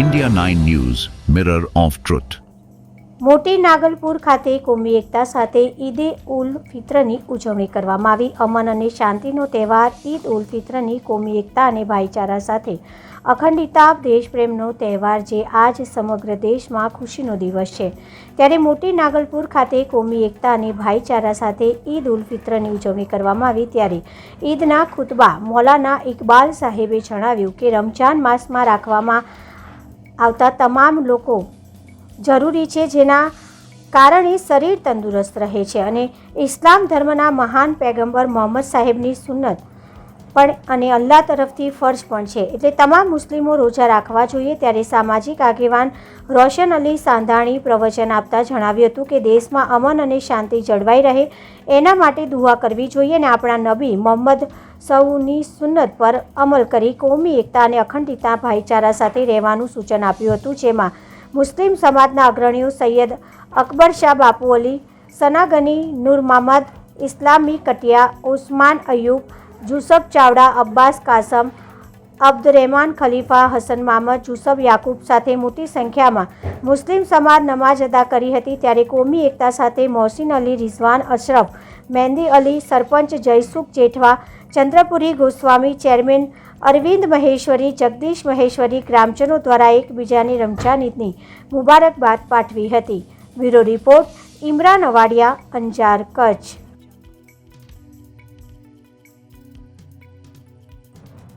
India 9 news mirror of truth મોટી નાગલપુર ખાતે કોમી એકતા સાથે ઈદે ઉલ ફિત્રની ઉજવણી કરવામાં આવી. અમન અને શાંતિનો તહેવાર, ઈદ ઉલ ફિત્રની કોમી એકતા અને ભાઈચારા સાથે અખંડિતા દેશપ્રેમનો તહેવાર જે આજ સમગ્ર દેશમાં ખુશીનો દિવસ છે. ત્યારે મોટી નાગલપુર ખાતે કોમી એકતા અને ભાઈચારા સાથે ઈદ ઉલ ફિત્રની ઉજવણી કરવામાં આવી. ત્યારે ઈદના ખુતબા મૌલાના ઇકબાલ સાહેબે જણાવ્યું કે, રમજાન માસમાં રાખવામાં આવતા તમામ લોકો જરૂરી છે જેના કારણે શરીર તંદુરસ્ત રહે છે. અને ઇસ્લામ ધર્મના મહાન પેગંબર મોહમ્મદ સાહેબની સુન્નત પણ અને અલ્લાહ તરફથી ફર્જ પણ છે. એટલે તમામ મુસ્લિમો રોજા રાખવા જોઈએ. ત્યારે સામાજિક આગેવાન રોશન અલી સાંધાણી પ્રવચન આપતા જણાવ્યું હતું કે દેશમાં અમન અને શાંતિ જળવાઈ રહે. એના માટે દુઆ કરવી જોઈએ અને આપણા નબી મોહમ્મદ સૌની સુન્નત પર અમલ કરી કોમી એકતા અને અખંડિતતા ભાઈચારા સાથે રહેવાનું સૂચન આપ્યું હતું, જેમાં મુસ્લિમ સમાજના અગ્રણીઓ સૈયદ અકબર શાહ બાપુ અલી, સનાગની નૂર મહમદ ઇસ્લામી કટિયા, ઉસ્માન અયુબ જુસફ ચાવડા, અબ્બાસ કાસમ, અબ્દુરહેમાન ખલીફા, હસન મામદ, જુસફ યાકૂબ સાથે મોટી સંખ્યામાં મુસ્લિમ સમાજ નમાજ અદા કરી હતી ત્યારે કોમી એકતા સાથે મોહસિન અલી, રિઝવાન અશરફ, મહેંદી અલી, સરપંચ જયસુખ જેઠવા, ચંદ્રપુરી ગોસ્વામી, ચેરમેન અરવિંદ મહેશ્વરી, જગદીશ મહેશ્વરી ગ્રામજનો દ્વારા એકબીજાની રમજાન ઈદની મુબારકબાદ પાઠવી હતી. Bureau report, Imran Awadiya, Anjar Kutch.